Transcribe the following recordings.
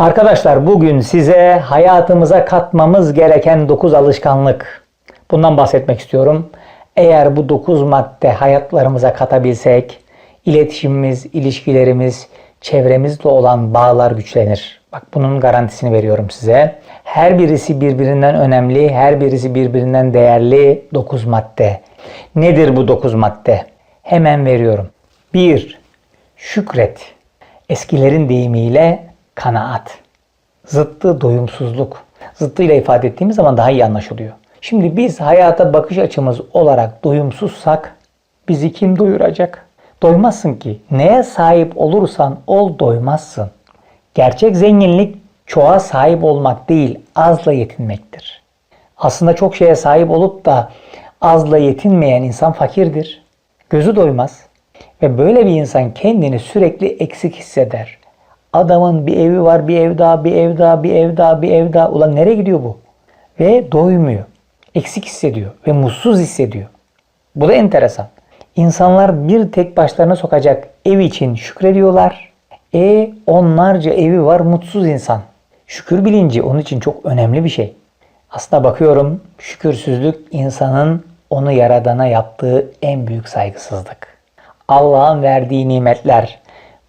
Arkadaşlar bugün size hayatımıza katmamız gereken 9 alışkanlık. Bundan bahsetmek istiyorum. Eğer bu 9 madde hayatlarımıza katabilsek iletişimimiz, ilişkilerimiz, çevremizle olan bağlar güçlenir. Bak bunun garantisini veriyorum size. Her birisi birbirinden önemli, her birisi birbirinden değerli 9 madde. Nedir bu 9 madde? Hemen veriyorum. 1. Şükret. Eskilerin deyimiyle kanaat. Zıttı doyumsuzluk. Zıttıyla ifade ettiğimiz zaman daha iyi anlaşılıyor. Şimdi biz hayata bakış açımız olarak doyumsuzsak bizi kim doyuracak? Doymazsın ki. Neye sahip olursan ol doymazsın. Gerçek zenginlik çoğa sahip olmak değil, azla yetinmektir. Aslında çok şeye sahip olup da azla yetinmeyen insan fakirdir. Gözü doymaz. Ve böyle bir insan kendini sürekli eksik hisseder. Adamın bir evi var, bir ev daha, bir ev daha, bir ev daha, bir ev daha. Ulan nereye gidiyor bu? Ve doymuyor. Eksik hissediyor ve mutsuz hissediyor. Bu da enteresan. İnsanlar bir tek başlarına sokacak ev için şükrediyorlar. E onlarca evi var mutsuz insan. Şükür bilinci onun için çok önemli bir şey. Aslında bakıyorum şükürsüzlük insanın onu yaradana yaptığı en büyük saygısızlık. Allah'ın verdiği nimetler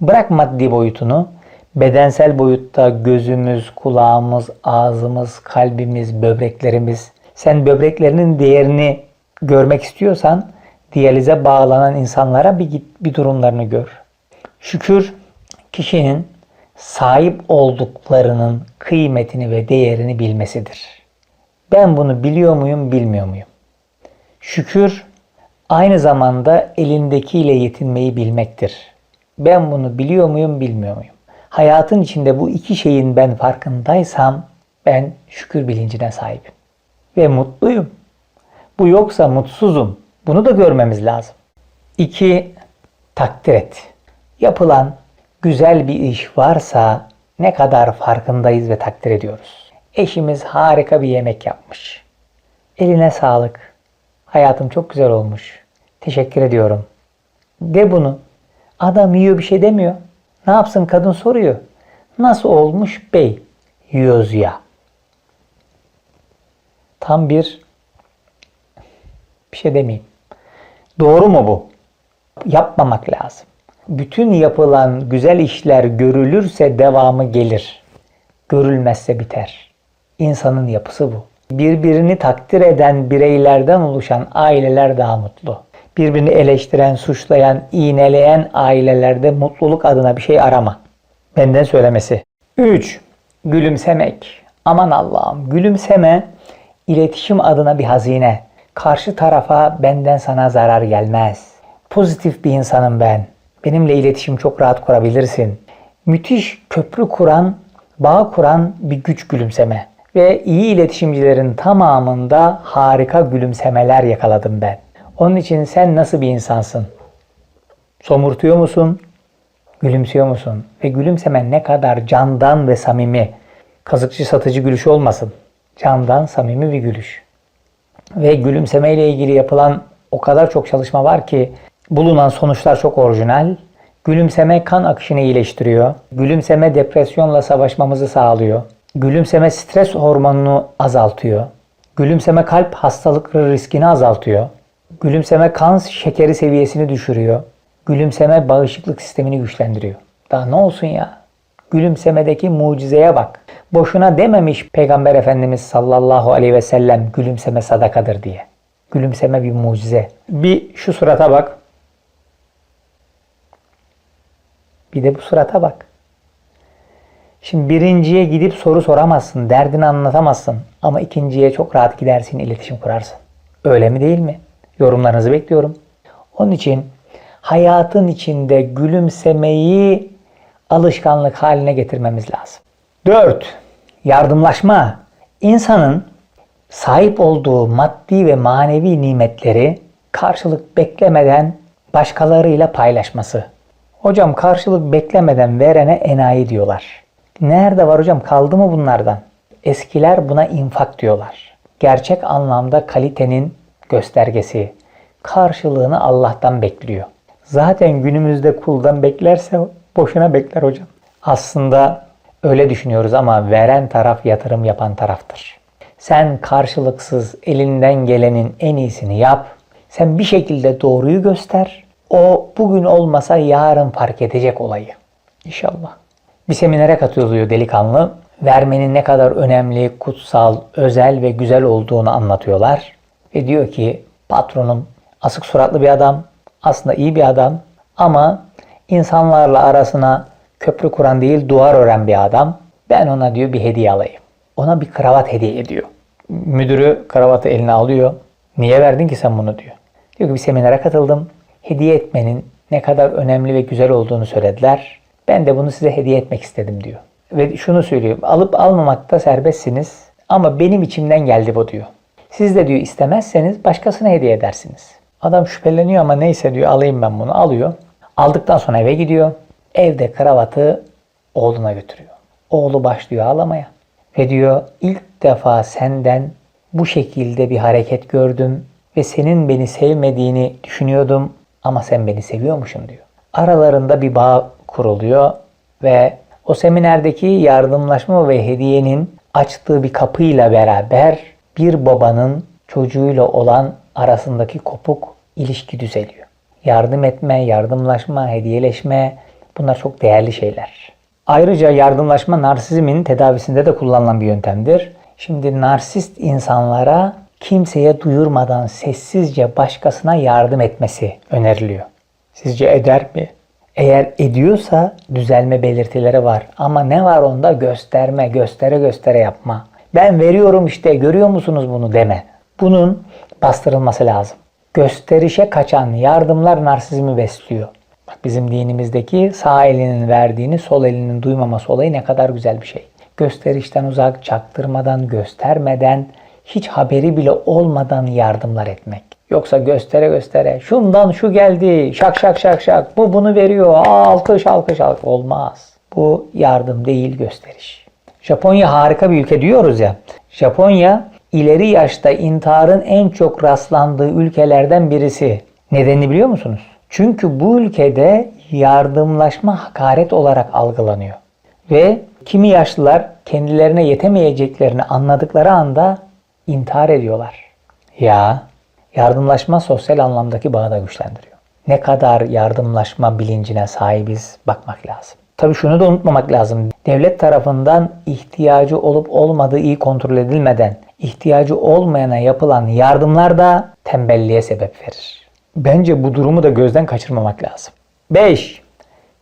bırak maddi boyutunu bedensel boyutta gözümüz, kulağımız, ağzımız, kalbimiz, böbreklerimiz. Sen böbreklerinin değerini görmek istiyorsan diyalize bağlanan insanlara bir git bir durumlarını gör. Şükür kişinin sahip olduklarının kıymetini ve değerini bilmesidir. Ben bunu biliyor muyum, bilmiyor muyum? Şükür aynı zamanda elindekiyle yetinmeyi bilmektir. Ben bunu biliyor muyum, bilmiyor muyum? Hayatın içinde bu iki şeyin ben farkındaysam ben şükür bilincine sahibim. Ve mutluyum. Bu yoksa mutsuzum. Bunu da görmemiz lazım. İki, takdir et. Yapılan güzel bir iş varsa ne kadar farkındayız ve takdir ediyoruz. Eşimiz harika bir yemek yapmış. Eline sağlık. Hayatım çok güzel olmuş. Teşekkür ediyorum. De bunu. Adam yiyor bir şey demiyor. Ne yapsın kadın soruyor. Nasıl olmuş bey? Yiyoruz. Tam bir bir şey demeyeyim. Doğru mu bu? Yapmamak lazım. Bütün yapılan güzel işler görülürse devamı gelir. Görülmezse biter. İnsanın yapısı bu. Birbirini takdir eden bireylerden oluşan aileler daha mutlu. Birbirini eleştiren, suçlayan, iğneleyen ailelerde mutluluk adına bir şey arama. Benden söylemesi. 3. Gülümsemek. Aman Allah'ım gülümseme iletişim adına bir hazine. Karşı tarafa benden sana zarar gelmez. Pozitif bir insanım ben. Benimle iletişim çok rahat kurabilirsin. Müthiş köprü kuran, bağ kuran bir güç gülümseme. Ve iyi iletişimcilerin tamamında harika gülümsemeler yakaladım ben. Onun için sen nasıl bir insansın? Somurtuyor musun? Gülümsüyor musun? Ve gülümsemen ne kadar candan ve samimi. Kazıkçı satıcı gülüş olmasın. Candan samimi bir gülüş. Ve gülümseme ile ilgili yapılan o kadar çok çalışma var ki bulunan sonuçlar çok orijinal. Gülümseme kan akışını iyileştiriyor. Gülümseme depresyonla savaşmamızı sağlıyor. Gülümseme stres hormonunu azaltıyor. Gülümseme kalp hastalıkları riskini azaltıyor. Gülümseme kan şekeri seviyesini düşürüyor. Gülümseme bağışıklık sistemini güçlendiriyor. Daha ne olsun ya? Gülümsemedeki mucizeye bak. Boşuna dememiş Peygamber Efendimiz sallallahu aleyhi ve sellem gülümseme sadakadır diye. Gülümseme bir mucize. Bir şu surata bak. Bir de bu surata bak. Şimdi birinciye gidip soru soramazsın, derdini anlatamazsın. Ama ikinciye çok rahat gidersin, iletişim kurarsın. Öyle mi değil mi? Yorumlarınızı bekliyorum. Onun için hayatın içinde gülümsemeyi alışkanlık haline getirmemiz lazım. 4. Yardımlaşma. İnsanın sahip olduğu maddi ve manevi nimetleri karşılık beklemeden başkalarıyla paylaşması. Hocam karşılık beklemeden verene enayi diyorlar. Nerede var hocam kaldı mı bunlardan? Eskiler buna infak diyorlar. Gerçek anlamda kalitenin göstergesi. Karşılığını Allah'tan bekliyor. Zaten günümüzde kuldan beklerse boşuna bekler hocam. Aslında öyle düşünüyoruz ama veren taraf yatırım yapan taraftır. Sen karşılıksız elinden gelenin en iyisini yap. Sen bir şekilde doğruyu göster. O bugün olmasa yarın fark edecek olayı. İnşallah. Bir seminere katılıyor delikanlı. Vermenin ne kadar önemli, kutsal, özel ve güzel olduğunu anlatıyorlar. Ve diyor ki patronum asık suratlı bir adam, aslında iyi bir adam ama insanlarla arasına köprü kuran değil duvar ören bir adam. Ben ona diyor bir hediye alayım. Ona bir kravat hediye ediyor. Müdürü kravatı eline alıyor. Niye verdin ki sen bunu diyor. Diyor ki bir seminere katıldım. Hediye etmenin ne kadar önemli ve güzel olduğunu söylediler. Ben de bunu size hediye etmek istedim diyor. Ve şunu söylüyor. Alıp almamakta serbestsiniz. Ama benim içimden geldi bu diyor. Siz de diyor istemezseniz başkasına hediye edersiniz. Adam şüpheleniyor ama neyse diyor alayım ben bunu alıyor. Aldıktan sonra eve gidiyor. Evde kravatı oğluna götürüyor. Oğlu başlıyor ağlamaya. Ve diyor ilk defa senden bu şekilde bir hareket gördüm ve senin beni sevmediğini düşünüyordum ama sen beni seviyormuşsun diyor. Aralarında bir bağ kuruluyor ve o seminerdeki yardımlaşma ve hediyenin açtığı bir kapıyla beraber bir babanın çocuğuyla olan arasındaki kopuk ilişki düzeliyor. Yardım etme, yardımlaşma, hediyeleşme bunlar çok değerli şeyler. Ayrıca yardımlaşma narsizmin tedavisinde de kullanılan bir yöntemdir. Şimdi narsist insanlara kimseye duyurmadan sessizce başkasına yardım etmesi öneriliyor. Sizce eder mi? Eğer ediyorsa düzelme belirtileri var. Ama ne var onda? Gösterme, göstere göstere yapma. Ben veriyorum işte görüyor musunuz bunu deme. Bunun bastırılması lazım. Gösterişe kaçan yardımlar narsizmi besliyor. Bak bizim dinimizdeki sağ elinin verdiğini sol elinin duymaması olayı ne kadar güzel bir şey. Gösterişten uzak, çaktırmadan, göstermeden, hiç haberi bile olmadan yardımlar etmek. Yoksa göstere göstere şundan şu geldi şak şak şak şak bu bunu veriyor alkış alkış alkış olmaz. Bu yardım değil gösteriş. Japonya harika bir ülke diyoruz ya. Japonya ileri yaşta intiharın en çok rastlandığı ülkelerden birisi. Nedenini biliyor musunuz? Çünkü bu ülkede yardımlaşma hakaret olarak algılanıyor. Ve kimi yaşlılar kendilerine yetemeyeceklerini anladıkları anda intihar ediyorlar. Ya yardımlaşma sosyal anlamdaki bağı da güçlendiriyor. Ne kadar yardımlaşma bilincine sahibiz bakmak lazım. Tabii şunu da unutmamak lazım. Devlet tarafından ihtiyacı olup olmadığı iyi kontrol edilmeden ihtiyacı olmayana yapılan yardımlar da tembelliğe sebep verir. Bence bu durumu da gözden kaçırmamak lazım. 5.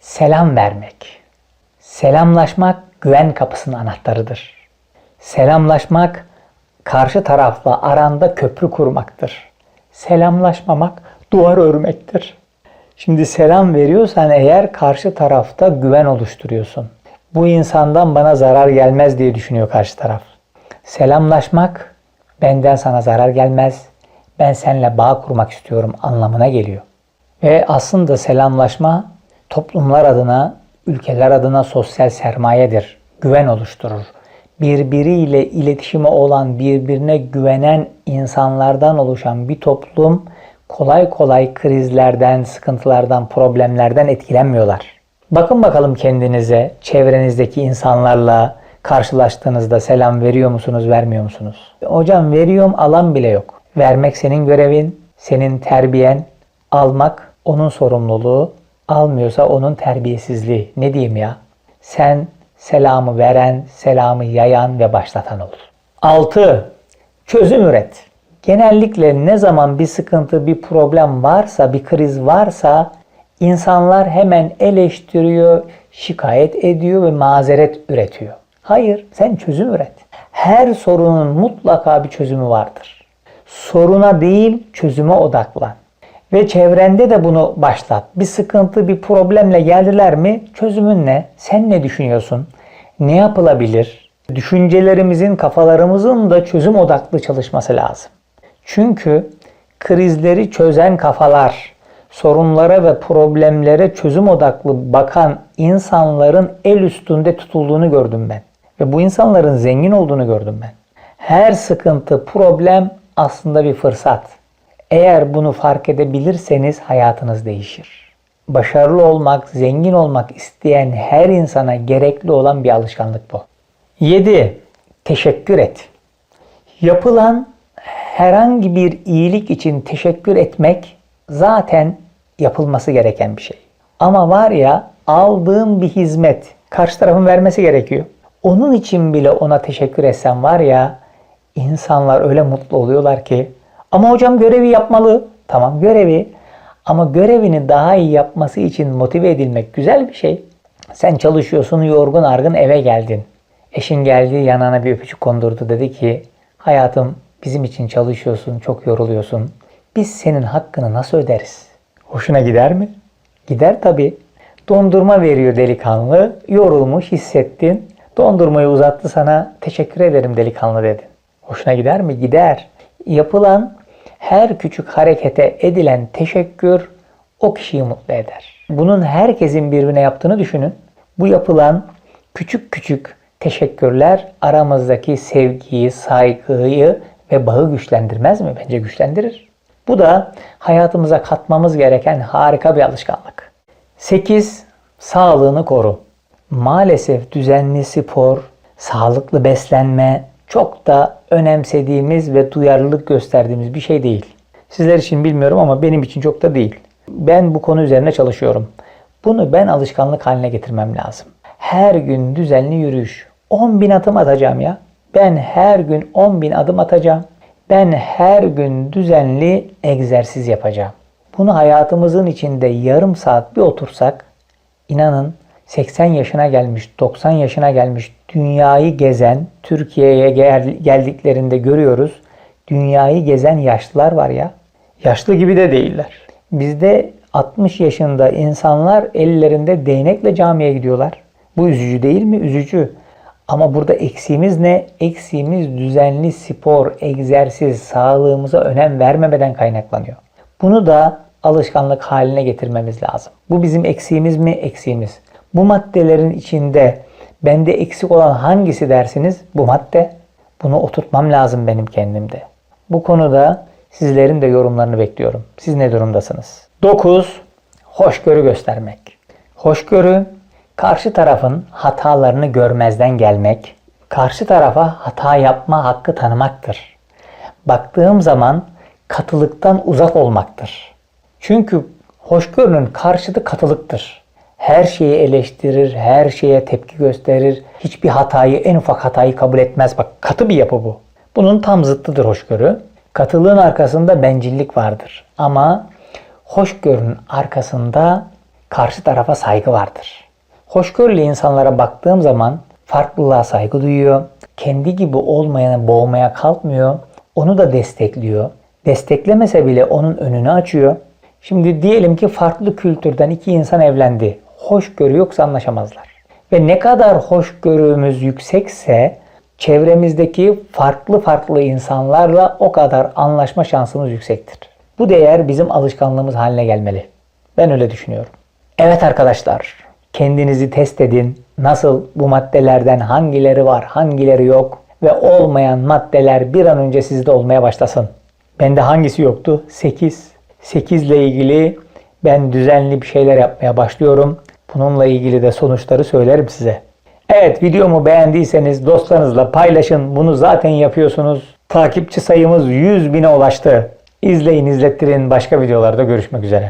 Selam vermek. Selamlaşmak güven kapısının anahtarıdır. Selamlaşmak karşı tarafla aranda köprü kurmaktır. Selamlaşmamak duvar örmektir. Şimdi selam veriyorsan eğer karşı tarafta güven oluşturuyorsun. Bu insandan bana zarar gelmez diye düşünüyor karşı taraf. Selamlaşmak benden sana zarar gelmez. Ben seninle bağ kurmak istiyorum anlamına geliyor. Ve aslında selamlaşma toplumlar adına, ülkeler adına sosyal sermayedir. Güven oluşturur. Birbiriyle iletişimi olan, birbirine güvenen insanlardan oluşan bir toplum kolay kolay krizlerden, sıkıntılardan, problemlerden etkilenmiyorlar. Bakın bakalım kendinize, çevrenizdeki insanlarla karşılaştığınızda selam veriyor musunuz, vermiyor musunuz? Hocam veriyorum, alan bile yok. Vermek senin görevin, senin terbiyen, almak onun sorumluluğu, almıyorsa onun terbiyesizliği. Ne diyeyim ya? Sen selamı veren, selamı yayan ve başlatan ol. 6. Çözüm üret. Genellikle ne zaman bir sıkıntı, bir problem varsa, bir kriz varsa insanlar hemen eleştiriyor, şikayet ediyor ve mazeret üretiyor. Hayır, sen çözüm üret. Her sorunun mutlaka bir çözümü vardır. Soruna değil, çözüme odaklan. Ve çevrende de bunu başlat. Bir sıkıntı, bir problemle geldiler mi? Çözümün ne? Sen ne düşünüyorsun? Ne yapılabilir? Düşüncelerimizin, kafalarımızın da çözüm odaklı çalışması lazım. Çünkü krizleri çözen kafalar, sorunlara ve problemlere çözüm odaklı bakan insanların el üstünde tutulduğunu gördüm ben. Ve bu insanların zengin olduğunu gördüm ben. Her sıkıntı, problem aslında bir fırsat. Eğer bunu fark edebilirseniz hayatınız değişir. başarılı olmak, zengin olmak isteyen her insana gerekli olan bir alışkanlık bu. 7. Teşekkür et. Yapılan herhangi bir iyilik için teşekkür etmek zaten yapılması gereken bir şey. Ama var ya aldığın bir hizmet karşı tarafın vermesi gerekiyor. Onun için bile ona teşekkür etsen var ya insanlar öyle mutlu oluyorlar ki ama hocam görevi yapmalı. Tamam görevi ama görevini daha iyi yapması için motive edilmek güzel bir şey. Sen çalışıyorsun yorgun argın eve geldin. Eşin geldi yanına bir öpücük kondurdu dedi ki hayatım bizim için çalışıyorsun çok yoruluyorsun. Biz senin hakkını nasıl öderiz? Hoşuna gider mi? Gider tabii. Dondurma veriyor delikanlı. Yorulmuş hissettin. Dondurmayı uzattı sana. Teşekkür ederim delikanlı dedin. Hoşuna gider mi? Gider. Yapılan her küçük harekete edilen teşekkür o kişiyi mutlu eder. Bunun herkesin birbirine yaptığını düşünün. Bu yapılan küçük küçük teşekkürler aramızdaki sevgiyi, saygıyı ve bağı güçlendirmez mi? Bence güçlendirir. Bu da hayatımıza katmamız gereken harika bir alışkanlık. 8. Sağlığını koru. Maalesef düzenli spor, sağlıklı beslenme çok da önemsediğimiz ve duyarlılık gösterdiğimiz bir şey değil. Sizler için bilmiyorum ama benim için çok da değil. Ben bu konu üzerine çalışıyorum. Bunu ben alışkanlık haline getirmem lazım. Her gün düzenli yürüyüş. 10 bin adım atacağım ya. Ben her gün 10 bin adım atacağım. Ben her gün düzenli egzersiz yapacağım. Bunu hayatımızın içinde yarım saat bir otursak inanın 80 yaşına gelmiş, 90 yaşına gelmiş dünyayı gezen, Türkiye'ye gel- geldiklerinde görüyoruz. Dünyayı gezen yaşlılar var ya. Yaşlı gibi de değiller. Bizde 60 yaşında insanlar ellerinde değnekle camiye gidiyorlar. Bu üzücü değil mi? Üzücü. Ama burada eksiğimiz ne? Eksiğimiz düzenli spor, egzersiz, sağlığımıza önem vermemeden kaynaklanıyor. Bunu da alışkanlık haline getirmemiz lazım. Bu bizim eksiğimiz mi? Eksiğimiz. Bu maddelerin içinde bende eksik olan hangisi dersiniz? Bu madde. Bunu oturtmam lazım benim kendimde. Bu konuda sizlerin de yorumlarını bekliyorum. Siz ne durumdasınız? 9. Hoşgörü göstermek. Hoşgörü karşı tarafın hatalarını görmezden gelmek, karşı tarafa hata yapma hakkı tanımaktır. Baktığım zaman katılıktan uzak olmaktır. Çünkü hoşgörünün karşıtı katılıktır. Her şeyi eleştirir, her şeye tepki gösterir. Hiçbir hatayı, en ufak hatayı kabul etmez. Bak katı bir yapı bu. Bunun tam zıttıdır hoşgörü. Katılığın arkasında bencillik vardır. Ama hoşgörünün arkasında karşı tarafa saygı vardır. Hoşgörülü insanlara baktığım zaman farklılığa saygı duyuyor. Kendi gibi olmayanı boğmaya kalkmıyor. Onu da destekliyor. Desteklemese bile onun önünü açıyor. Şimdi diyelim ki farklı kültürden iki insan evlendi. Hoşgörü yoksa anlaşamazlar. Ve ne kadar hoşgörümüz yüksekse çevremizdeki farklı farklı insanlarla o kadar anlaşma şansımız yüksektir. Bu değer bizim alışkanlığımız haline gelmeli. Ben öyle düşünüyorum. Evet arkadaşlar, kendinizi test edin. Nasıl bu maddelerden hangileri var, hangileri yok ve olmayan maddeler bir an önce sizde olmaya başlasın. Bende hangisi yoktu? 8. 8 ile ilgili ben düzenli bir şeyler yapmaya başlıyorum. Bununla ilgili de sonuçları söylerim size. Evet videomu beğendiyseniz dostlarınızla paylaşın. Bunu zaten yapıyorsunuz. Takipçi sayımız 100 bine ulaştı. İzleyin izlettirin başka videolarda görüşmek üzere.